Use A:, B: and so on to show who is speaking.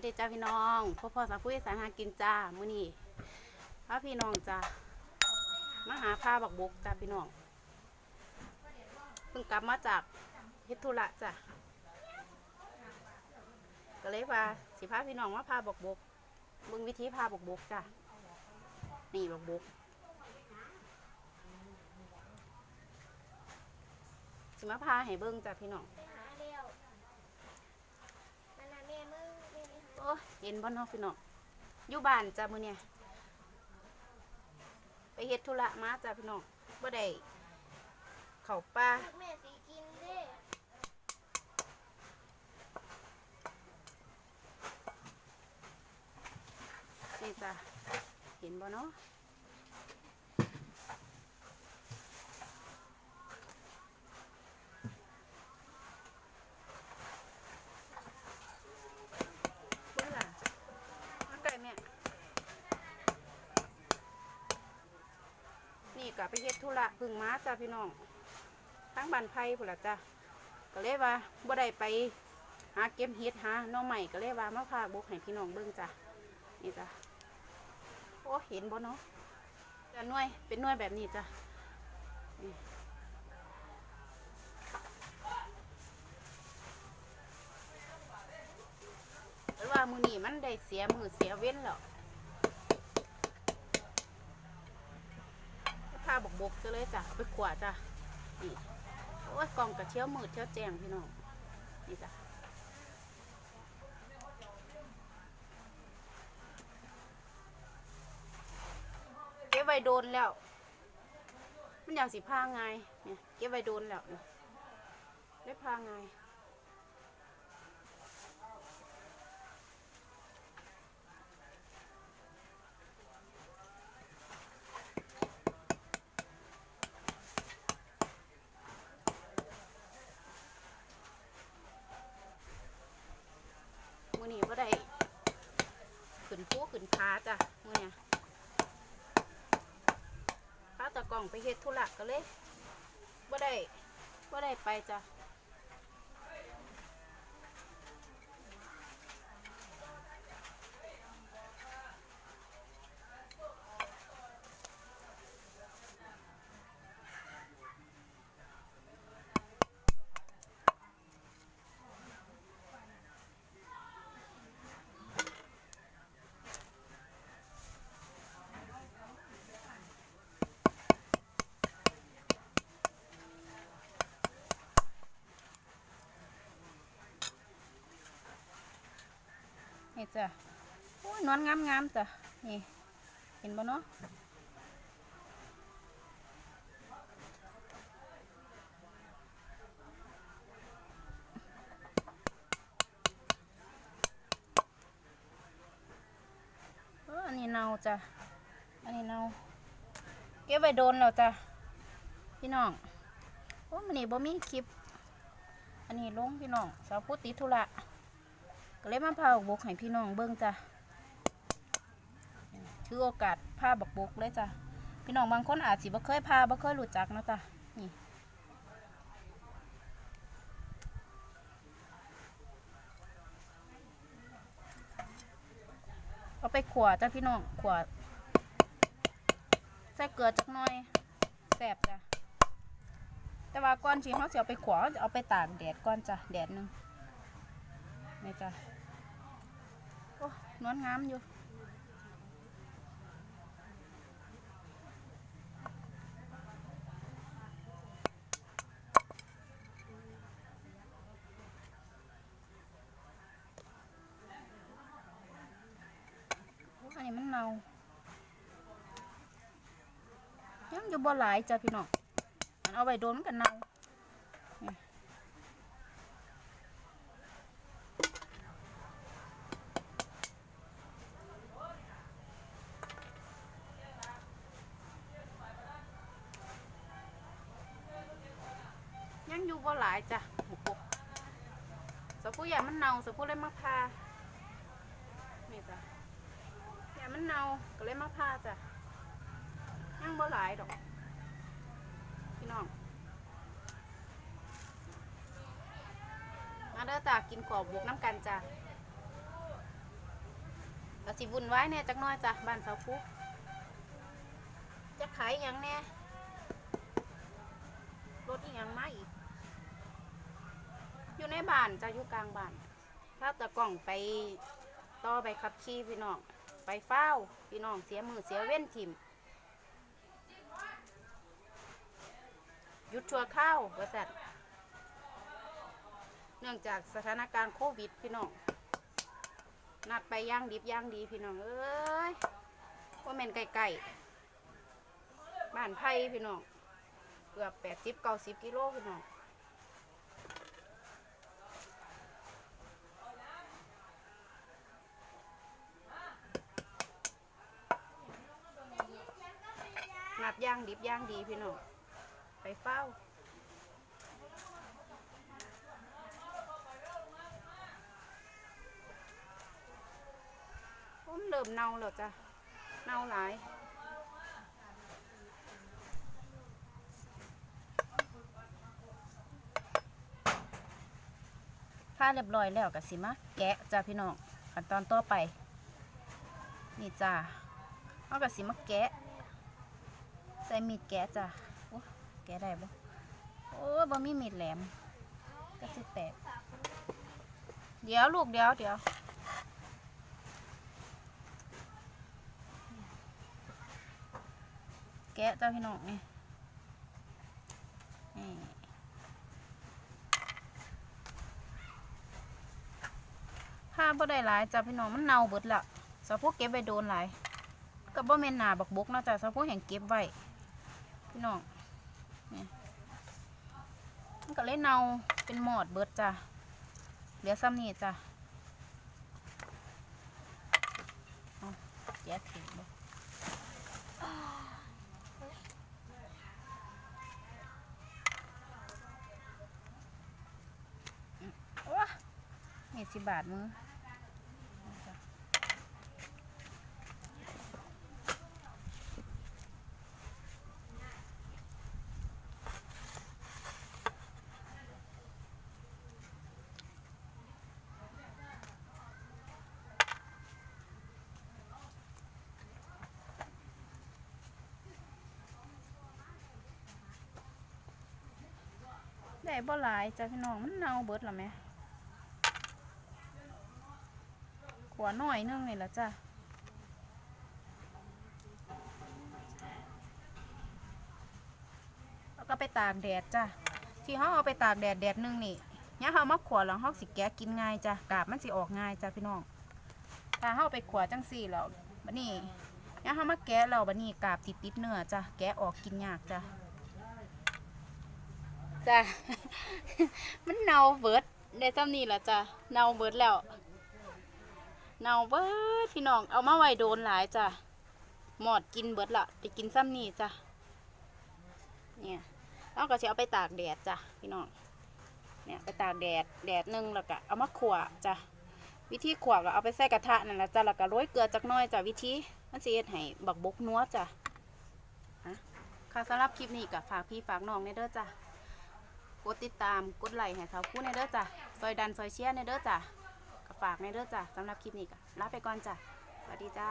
A: วัสดีจ้าพี่น้องพ่อพ่อสาวผู้อีสานหากินจ้ามื้อนี้พาพี่น้องจ้ามาหาผ้าบักบกจ้าพี่น้องเพิ่งกลับมาจากเฮทุระจ้ะก็เลยว่าสิพาพี่น้องมาพาบักบกเบิ่งวิธีพาบักบกจ้ะนี่บักบกสิมาพาให้เบิ่งจ้ะพี่น้อง
B: ไปหาเร็วมันน่ะแม่มึงแม่ไปหา
A: โอ้ย เห็นบ่น้องพี่น้องอยู่บ้านจ้ะมื้อเนี่ยไปเฮ็ดธุระมาจ้ะพี่น้องบ่ได้เข่าป้า
B: แม่สีกินเด้
A: นี่จ้ะเห็นบ่เนาะเบิ่งล่ะมาไก่แม่ ก็ไปเฮ็ดธุระพึ่งมาจ้ะพี่น้องทั้งบ้านไผ่พุ่นละจ้ะก็เลยว่าบ่ได้ไปหาเก็บเฮ็ดหาน่องใหม่ก็เลยว่ามาพาบกให้พี่น้องเบิ่งจ้ะนี่จ้ะโอ้เห็นบ่เนาะจะน่วยเป็นน่วยแบบนี้จ้ะหรือว่ามือนี้มันได้เสียมือเสียเว้นแล้วพา บกบกๆจะเลยจ้ะไปขวาจ้ะนี่โอ้ยกล่องกระเชี่ยวมืดเชี่ยวแจงพี่น้องนี่จ้ะเก็บไว้โดนแล้ว มันอย่างสิพาไงเนี่ยเก็บไว้โดนแล้วเนี่ยได้พาไงมือนี้ก็ได้ขึ้นผู้ขึ้นพาจ้ะมือเนี่ย พาตะกล่ องไปเฮ็ดธุระก็เลยบ่ได้บ่ได้ไปจ้ะ นี่จ้ะโอ้ยนอนงามงามๆจ้ะนี่เห็นบ่เนาะเอออันนี้เนาจ้ะ อันนี้เนาเก็บไว้โดนแล้วจ้ะ พี่น้องโอ้มันนี่บ่มีคลิป อันนี้ลงพี่น้องสาวพูดติดธุระ ก็เลยมาพาบักบกให้พี่น้องเบิ่งจ้ะถือโอกาสพาบักบกเลยจ้ะพี่น้องบางคนอาจสิบ่เคยพาบ่เคยรู้จักนะจ้ะนี่เอาไปขวาจ้ะพี่น้องขวาใส่เกลือจักหน่อยแซ่บจ้ะแต่ว่าก่อนที่เขาจะเอาไปขวาเอาไปตากแดดก่อนจ้ะแดดหนึงนี่จ้ะ นวลงามอยู่โอ้อันนี้มันเนายังอยู่บ่หลายจ้ะพี่น้องมันเอาไว้โดนมันกันเนา บ่หลายจ้ะหมูกบสะพูอย่ามันเนาสะพูเลยมาพานี่จ้ะอย่ามันเนาก็เลยมาพาจ้ะยังบ่หลายดอก พี่น้อง มาเด้อจ้ะกินกรอบบวกน้ำกันจ้ะก็สิวุ่นวายแน่จักน้อยจ้ะบ้านสาคุกจะขายหยังแน่รถอีหยังมาอีก อยู่ในบ้านจะอยู่กลางบ้านถ้าตะกล่องไปต่อไปขับขี่พี่น้อง ไปเฝ้าพี่น้องเสียมือเสียเว้นถิ่มหยุดชั่วข้าวบริษัทเนื่องจากสถานการณ์โควิดพี่น้อง นัดไปย่างดิบย่างดีพี่น้อง เอ้ยว่าแม่นไก่ๆบ้านไผ่พี่น้อง เกือบแปดสิบเก้าสิบกิโลพี่น้อง ย่างดิบย่างดีพี่น้องไปเฝ้าผมเริ่มเน่าแล้วจ้ะเน่าหลายถ้าเรียบร้อยแล้วก็สิมาแกะจ้ะพี่น้องขั้นตอนต่อไป นี่จ้ะเอาก็สิมาแกะ ใส่มีดแกะจ้ะโอ้แกะได้บ่โอ้บ่มีมีดแหลม ก็สิแตก เดี๋ยวลูกเดี๋ยวเดี๋ยวแกะจ้าพี่น้องนี่นี่ผ้าบ่ได้หลายจ้าพี่น้องมันเน่าเบิดละสาวพวกเก็บไว้โดนหลายก็บ่แม่นหนาบักบกนะจ้าสาวพวกแห่งเก็บไว้ พี่น้องนี่มันก็เลยเนาเป็นหมอดเบิดจ้าเหลือซ้ำนี่จ้าเอาแกะถึงบ่ว้านี่สิบบาทมือ ได้บ่หลายจ้ะพี่น้องมันเน่าเบิดแล้วไหมขวหน่อยนึงนี่ละจ้ะแล้วก็ไปตากแดดจ้ะที่เขาเอาไปตากแดดแดดนึงนี่เนี่ยเขามาขวแล้วเขาสิแกะกินง่ายจ้ะกาบมันสิออกง่ายจ้ะพี่น้องถ้าเขาเอาไปขวจังสี่แล้วบัดนี้เนี่ยเขามาแกะแล้วบัดนี้กาบติดติดเนื้อจ้ะแกะออกกินยากจ้ะ จ้ะ มันเน่าเบิดได้ซ้ำนี่ละจ้ะ เน่าเบิดแล้ว เน่าเบิดพี่น้อง เอามาไว้โดนหลายจ้ะ หมอดกินเบิดละไปกินซ้ำนี่จ้ะ เนี่ยแล้วก็จะเอาไปตากแดดจ้ะพี่น้อง เนี่ยไปตากแดดแดดหนึงแล้วก็เอามาขั่วจ้ะ วิธีขั่วก็เอาไปใส่กระทะนั่นแหละจ้ะแล้วก็โรยเกลือจักน้อยจ้ะวิธีมันสิเฮ็ดให้บักบกนัวจ้ะฮะค่ะสำหรับคลิปนี้ก็ฝากพี่ฝากน้องในเด้อจ้ะ กดติดตาม กดไลค์ให้สาวคู่ในเด้อจ้ะ ซอยดันซอยเชียร์ในเด้อจ้ะก็ฝากในเด้อจ้ะสำหรับคลิปนี้ก็ลาไปก่อนจ้ะ สวัสดีจ้า